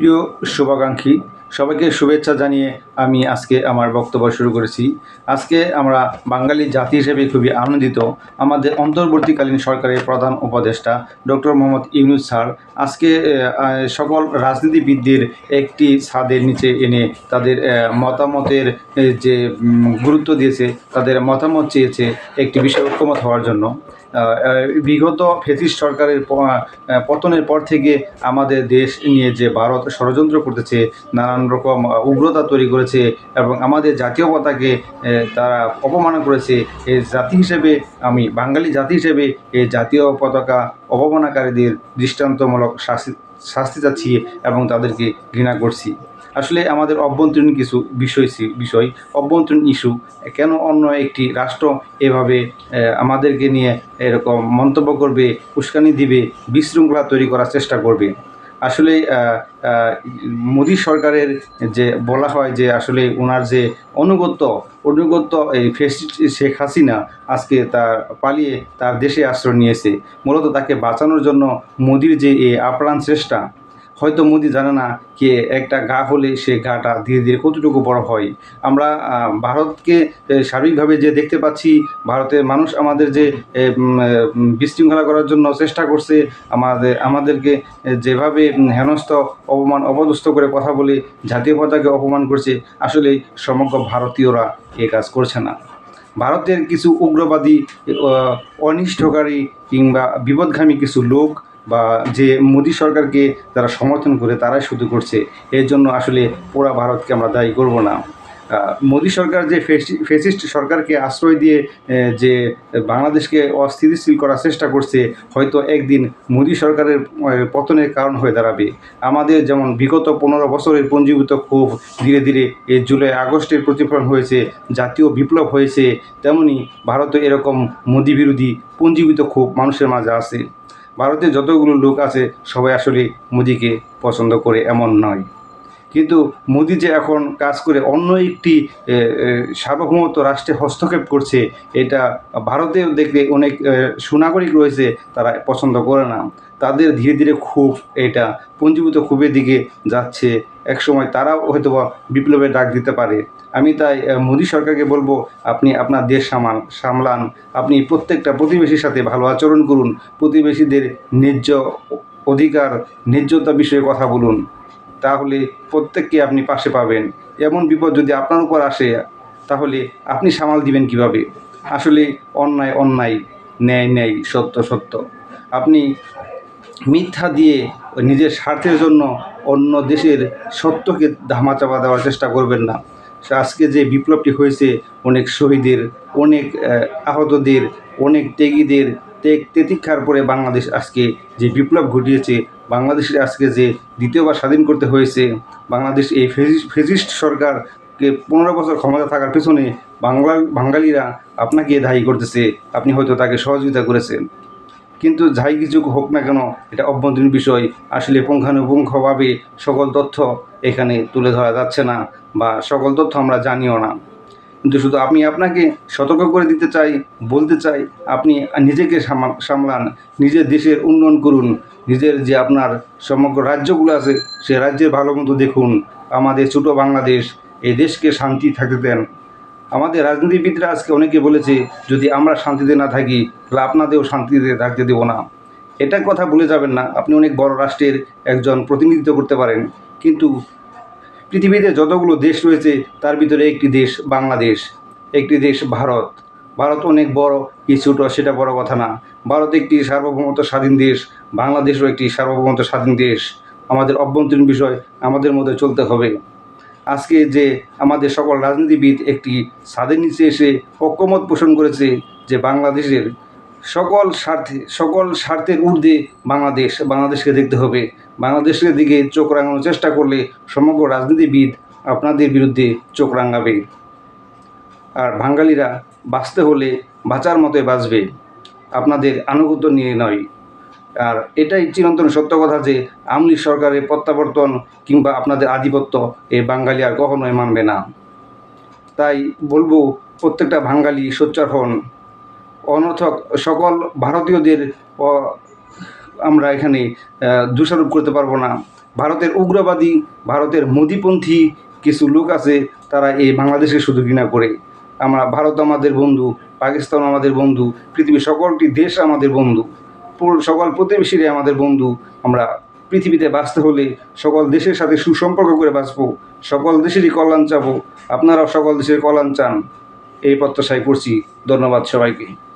প্রিয় শুভাকাঙ্ক্ষী সবাইকে শুভেচ্ছা জানিয়ে আমি আজকে আমার বক্তব্য শুরু করেছি। আজকে আমরা বাঙালি জাতি হিসেবে খুবই আনন্দিত। আমাদের অন্তর্বর্তীকালীন সরকারের প্রধান উপদেষ্টা ডক্টর মোহাম্মদ ইউনুস স্যার আজকে সকল রাজনীতিবিদদের একটি ছাদের নিচে এনে তাদের মতামতের যে গুরুত্ব দিয়েছে, তাদের মতামত চেয়েছে একটি বিষয় ঐক্যমত হওয়ার জন্য। বিগত ফেসিস্ট সরকারের পতনের পর থেকে আমাদের দেশ নিয়ে যে ভারত ষড়যন্ত্র করতেছে, নানান রকম উগ্রতা তৈরি করেছে এবং আমাদের জাতীয় পতাকে তারা অপমান করেছে। এই জাতি হিসেবে, আমি বাঙালি জাতি হিসেবে এই জাতীয় পতাকা অপমানকারীদের দৃষ্টান্তমূলক শাস্তি শাস্তি চাচ্ছি এবং তাদেরকে ঘৃণা করছি। আসলে আমাদের অভ্যন্তরীণ কিছু বিষয় বিষয়, অভ্যন্তরীণ ইস্যু, কেন অন্য একটি রাষ্ট্র এভাবে আমাদেরকে নিয়ে এরকম মন্তব্য করবে, উস্কানি দিবে, বিশৃঙ্খলা তৈরি করার চেষ্টা করবে? আসলে মোদী সরকারের যে বলা হয় যে আসলে ওনার যে অনুগত্য অনুগত্য এই ফেসিট শেখ হাসিনা আজকে তার পালিয়ে তার দেশে আশ্রয় নিয়েছে, মূলত তাকে বাঁচানোর জন্য মোদির যে এই আপ্রাণ চেষ্টা হয়তো মোদি জানে না যে একটা গা হলে সে গাটা ধীরে ধীরে কতটুকু বড় হয়। আমরা ভারতকে সার্বিকভাবে যে দেখতে পাচ্ছি, ভারতের মানুষ আমাদের যে বিশৃঙ্খলা করার জন্য চেষ্টা করছে, আমাদের, আমাদেরকে যেভাবে হেনস্থ, অপমান, অপদস্থ করে কথা বলে জাতীয় পতাকে অপমান করছে আসলে সমগ্র ভারতীয়রা এ কাজ করছে না। ভারতের কিছু উগ্রবাদী অনিষ্টকারী কিংবা বিপদগামী কিছু লোক বা যে মোদী সরকারকে যারা সমর্থন করে তারাই শুধু করছে, এর জন্য আসলে পুরা ভারতকে আমরা দায়ী করব না। মোদী সরকার যে ফেসি- ফেসিস্ট সরকারকে আশ্রয় দিয়ে যে বাংলাদেশকে অস্থিতিশীল করার চেষ্টা করছে, হয়তো একদিন মোদী সরকারের পতনের কারণ হয়ে দাঁড়াবে। আমাদের যেমন বিগত পনেরো বছরের পুঞ্জীভূত ক্ষোভ ধীরে ধীরে এই জুলাই আগস্টের প্রতিফলন হয়েছে, জাতীয় বিপ্লব হয়েছে, তেমনি ভারতে এরকম মোদী বিরোধী পুঞ্জীভূত ক্ষোভ মানুষের মাঝে আছে। ভারতে যতগুলো লোক আছে সবাই আসলে মোদিকে পছন্দ করে এমন নয়। কিন্তু মোদি যে এখন কাজ করে অন্য একটি সার্বভৌমত্ব রাষ্ট্রে হস্তক্ষেপ করছে, এটা ভারতেও দেখলে অনেক সুনাগরিক রয়েছে, তারা পছন্দ করে না। তাদের ধীরে ধীরে ক্ষোভ এটা পঞ্জীভূত ক্ষোভের দিকে যাচ্ছে। একসময় তারাও হয়তো বিপ্লবের ডাক দিতে পারে। আমি তাই মোদী সরকারকে বলব, আপনি আপনার দেশ সামাল সামলান। আপনি প্রত্যেকটা প্রতিবেশীর সাথে ভালো আচরণ করুন। প্রতিবেশীদের ন্যায্য অধিকার, ন্যায্যতা বিষয়ে কথা বলুন। তাহলে প্রত্যেককে আপনি পাশে পাবেন। এমন বিপদ যদি আপনার উপর আসে, তাহলে আপনি সামাল দিবেন কীভাবে? আসলে অন্যায় অন্যায়, ন্যায় ন্যায়, সত্য সত্য। আপনি মিথ্যা দিয়ে নিজের স্বার্থের জন্য অন্য দেশের সত্যকে ধামাচাপা দেওয়ার চেষ্টা করবেন না। আজকে যে বিপ্লবটি হয়েছে, অনেক শহীদের, অনেক আহতদের, অনেক ত্যাগীদের ত্যাগ তেতিক্ষার পরে বাংলাদেশ আজকে যে বিপ্লব ঘটিয়েছে, বাংলাদেশের আজকে যে দ্বিতীয়বার স্বাধীন করতে হয়েছে, বাংলাদেশ এই ফেজিস্ট সরকারকে পনেরো বছর ক্ষমতা থাকার পেছনে বাংলা, বাঙালিরা আপনাকে দায়ী করতেছে, আপনি হয়তো তাকে সহযোগিতা করেছেন। কিন্তু যাই কিছু হোক না কেন, এটা অভ্যন্তরীণ বিষয়। আসলে পুঙ্খানুপুঙ্খভাবে সকল তথ্য এখানে তুলে ধরা যাচ্ছে না বা সকল তথ্য আমরা জানিও না। কিন্তু শুধু আমি আপনাকে সতর্ক করে দিতে চাই, বলতে চাই, আপনি নিজেকে সামলান, নিজের দেশের উন্নয়ন করুন, নিজের যে আপনার সমগ্র রাজ্যগুলো আছে, সে রাজ্যের ভালো মতো দেখুন, আমাদের ছোটো বাংলাদেশ, এই দেশকে শান্তি থাকতে দেন। আমাদের রাজনীতিবিদরা আজকে অনেকে বলেছে, যদি আমরা শান্তিতে না থাকি, তাহলে আপনাদেরও শান্তিতে থাকতে দেবো না। এটা কথা ভুলে যাবেন না, আপনি অনেক বড় রাষ্ট্রের একজন প্রতিনিধিত্ব করতে পারেন। কিন্তু পৃথিবীতে যতগুলো দেশ রয়েছে, তার ভিতরে একটি দেশ বাংলাদেশ, একটি দেশ ভারত। ভারত অনেক বড়, কি ছোটো সেটা বড় কথা না। ভারত একটি সার্বভৌমত্ব স্বাধীন দেশ, বাংলাদেশও একটি সার্বভৌমত্ব স্বাধীন দেশ। আমাদের অভ্যন্তরীণ বিষয় আমাদের মধ্যে চলতে হবে। আজকে যে আমাদের সকল রাজনীতিবিদ একটি স্বাধীন নিচে এসে ঐক্যমত পোষণ করেছে যে বাংলাদেশের সকল স্বার্থে, সকল স্বার্থের ঊর্ধ্বে বাংলাদেশ, বাংলাদেশকে দেখতে হবে। বাংলাদেশের দিকে চোখ রাঙানোর চেষ্টা করলে সমগ্র রাজনীতিবিদ আপনাদের বিরুদ্ধে চোখ রাঙাবে। আর বাঙালিরা বাঁচতে হলে বাঁচার মতোই বাঁচবে। আপনাদের আনুগত্য নিয়ে নয়। আর এটাই চিরন্তন সত্য কথা যে আমলি সরকারের প্রত্যাবর্তন কিংবা আপনাদের আধিপত্য এই বাঙালি আর কখনোই মানবে না। তাই বলব, প্রত্যেকটা বাঙালি সোচ্চার হন। অনর্থক সকল ভারতীয়দের আমরা এখানে দোষারোপ করতে পারব না। ভারতের উগ্রবাদী, ভারতের মোদিপন্থী কিছু লোক আছে, তারা এই বাংলাদেশকে শুধু ঘৃণা করে। আমরা ভারত আমাদের বন্ধু, পাকিস্তান আমাদের বন্ধু, পৃথিবীর সকলটি দেশ আমাদের বন্ধু সকল প্রতিবেশীরা আমাদের বন্ধু। আমরা পৃথিবীতে বাঁচতে হলে সকল দেশের সাথে সুসম্পর্ক করে বাঁচবো, সকল দেশেরই কল্যাণ চাবো। আপনারাও সকল দেশের কল্যাণ চান। এই প্রত্যাশাই করছি। ধন্যবাদ সবাইকে।